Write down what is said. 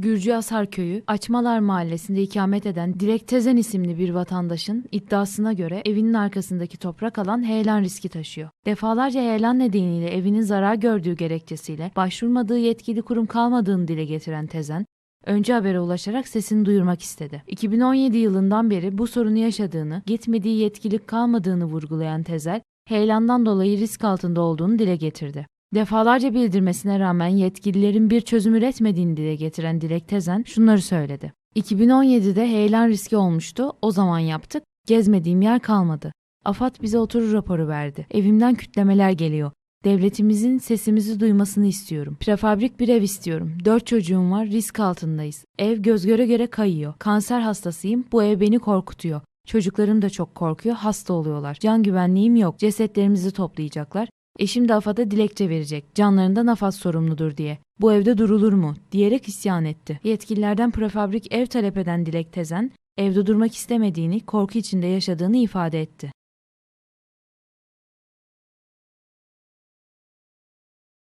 Gürcü Asar Köyü, Açmalar Mahallesi'nde ikamet eden Dilek Tezen isimli bir vatandaşın iddiasına göre evinin arkasındaki toprak alan heyelan riski taşıyor. Defalarca heyelan nedeniyle evinin zarar gördüğü gerekçesiyle başvurmadığı yetkili kurum kalmadığını dile getiren Tezen, önce habere ulaşarak sesini duyurmak istedi. 2017 yılından beri bu sorunu yaşadığını, gitmediği yetkilik kalmadığını vurgulayan Tezel, heyelandan dolayı risk altında olduğunu dile getirdi. Defalarca bildirmesine rağmen yetkililerin bir çözüm üretmediğini dile getiren Dilek Tezen şunları söyledi. 2017'de heyelan riski olmuştu, o zaman yaptık, gezmediğim yer kalmadı. AFAD bize oturur raporu verdi. Evimden kütlemeler geliyor. Devletimizin sesimizi duymasını istiyorum. Prefabrik bir ev istiyorum. Dört çocuğum var, risk altındayız. Ev göz göre göre kayıyor. Kanser hastasıyım, bu ev beni korkutuyor. Çocuklarım da çok korkuyor, hasta oluyorlar. Can güvenliğim yok, cesetlerimizi toplayacaklar. Eşim de AFAD'a dilekçe verecek. Canlarından AFAD sorumludur diye. Bu evde durulur mu? diyerek isyan etti. Yetkililerden prefabrik ev talep eden Dilek Tezen, evde durmak istemediğini, korku içinde yaşadığını ifade etti.